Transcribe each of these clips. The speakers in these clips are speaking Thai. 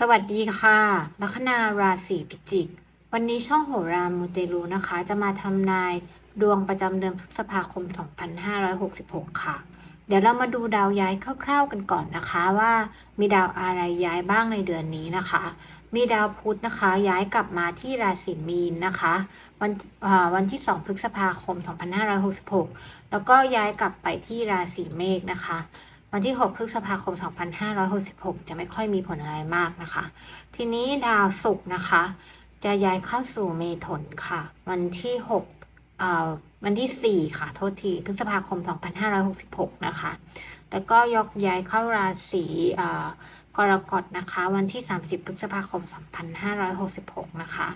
สวัสดีค่ะลัคนาราศีพิจิก วันนี้ช่องโหรามูเตลูนะคะ จะมาทำนายดวงประจำเดือนพฤษภาคม 2566 ค่ะ เดี๋ยวเรามาดูดาวย้ายคร่าวๆกันก่อนนะคะว่า มีดาวอะไรย้ายบ้างในเดือนนี้นะคะ มีดาวพุธนะคะ ย้ายกลับมาที่ราศีมีนนะคะ วันวันที่ 2 พฤษภาคม 2566 แล้วก็ย้ายกลับไปที่ราศีเมษนะคะ วันที่ 6 พฤษภาคม 2566 จะไม่ค่อยมีผลอะไรมากนะคะ ทีนี้ดาวศุกร์นะคะ จะย้ายเข้าสู่เมถุนค่ะ วันที่6เอ่อวันที่ 4 ค่ะ โทษที พฤษภาคม 2566 นะคะ แล้วก็ยกย้ายเข้าราศีกรกฎนะคะ วันที่ 30 พฤษภาคม 2566 นะคะ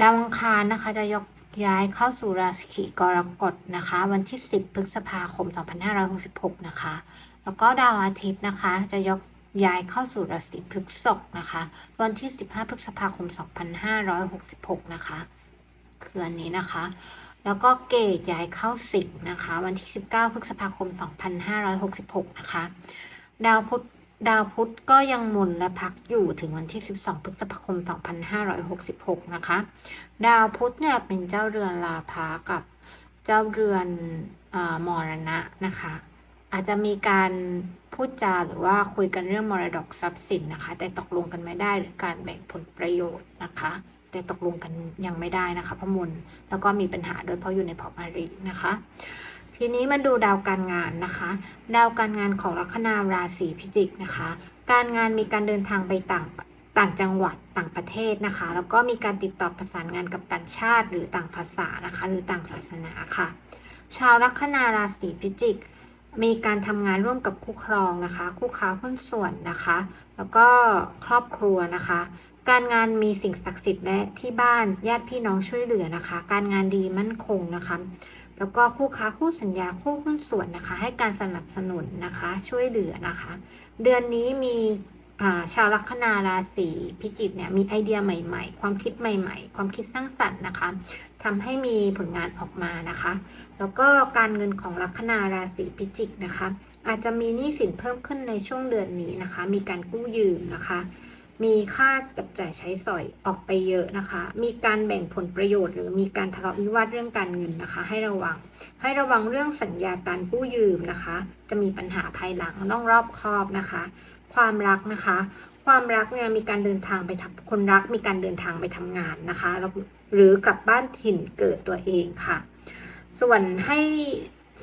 ดาวอังคารนะคะจะยก ย้ายเข้าสู่ราศีกรกฎนะคะ วันที่ 10 พฤษภาคม 2566 นะคะ แล้วก็ดาวอาทิตย์นะคะ จะยกย้ายเข้าสู่ราศีพฤษภนะคะ วันที่ 15 พฤษภาคม 2566 นะคะคืออันนี้นะคะ แล้วก็เกตย้ายเข้าสิงห์นะคะ วันที่ 19 พฤษภาคม 2566 นะคะ ดาวพุธ ดาวพุธก็ยังมุนและพักอยู่ถึงวันที่ 12 พฤษภาคม 2566 นะคะ ดาวพุธเนี่ยเป็นเจ้าเรือนลาภากับเจ้าเรือนอมรณะนะคะ อาจจะมีการพูดจาหรือว่าคุยกันเรื่องมรดกทรัพย์สินนะคะ แต่ตกลงกันไม่ได้หรือการแบ่งผลประโยชน์นะคะ แต่ตกลงกันยังไม่ได้นะคะพะมุนแล้วก็มีปัญหาด้วยเพราะอยู่ในพอมารีนะคะ ทีนี้มาดูดาวการงานนะคะ ดาวการงานของลัคนาราศีพิจิกนะคะ การงานมีการเดินทางไปต่างต่างจังหวัดต่างประเทศนะคะ แล้วก็มีการติดต่อประสานงานกับต่างชาติ หรือต่างภาษานะคะ หรือต่างศาสนาค่ะ ชาวลัคนาราศีพิจิก มีการทำงานร่วมกับคู่ครองนะคะ คู่ค้าหุ้นส่วนนะคะ แล้วก็ครอบครัวนะคะ การงานมีสิ่งศักดิ์สิทธิ์และที่บ้านญาติพี่น้องช่วยเหลือนะคะ การงานดีมั่นคงนะคะ แล้วก็คู่ค้าคู่สัญญาคู่หุ้นส่วนนะคะ ให้การสนับสนุนนะคะ ช่วยเหลือนะคะ เดือนนี้มี ชาวลัคนาราศีพิจิกเนี่ยมีไอเดียใหม่ๆ ความคิดใหม่ ๆ ความคิดสร้างสรรค์นะคะทำให้มีผลงานออกมานะคะ แล้วก็การเงินของลัคนาราศีพิจิกนะคะ อาจจะมีหนี้สินเพิ่มขึ้นในช่วงเดือนนี้นะคะ มีการกู้ยืมนะคะ มีค่าจับจ่ายใช้สอยออกไปเยอะนะคะ มีการแบ่งผลประโยชน์ หรือมีการทะเลาะวิวาทเรื่องการเงินนะคะ ให้ระวัง ให้ระวังเรื่องสัญญาการกู้ยืมนะคะ จะมีปัญหาภายหลังต้องรอบคอบนะคะ ความรักนะคะ ความรักเนี่ยมีการเดินทางไปทำคนรักมีการเดินทางไปทำงานนะคะ หรือกลับบ้านถิ่นเกิดตัวเองค่ะ ส่วนให้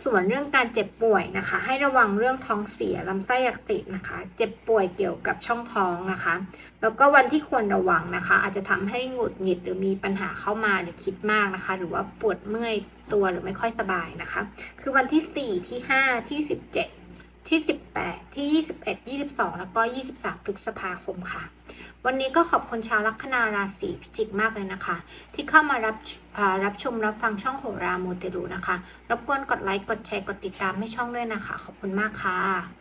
ส่วนเรื่องการเจ็บป่วยนะคะ ให้ระวังเรื่องท้องเสียลำไส้อักเสบนะคะ เจ็บป่วยเกี่ยวกับช่องท้องนะคะ แล้วก็วันที่ควรระวังนะคะ อาจจะทำให้หงุดหงิดหรือมีปัญหาเข้ามาหรือคิดมากนะคะ หรือว่าปวดเมื่อยตัวหรือไม่ค่อยสบายนะคะ คือวันที่ 4 ที่ 5 ที่ 17 ที่ 18 ที่ 21 22 แล้วก็ 23 พฤษภาคมค่ะ วันนี้ก็ขอบคุณชาวลัคนาราศีพิจิกมากเลยนะคะ ที่เข้ามารับรับชมรับฟังช่องโหราโมเตลูนะคะ รบกวนกดไลค์ กดแชร์ กดติดตามให้ช่องด้วยนะคะ ขอบคุณมากค่ะ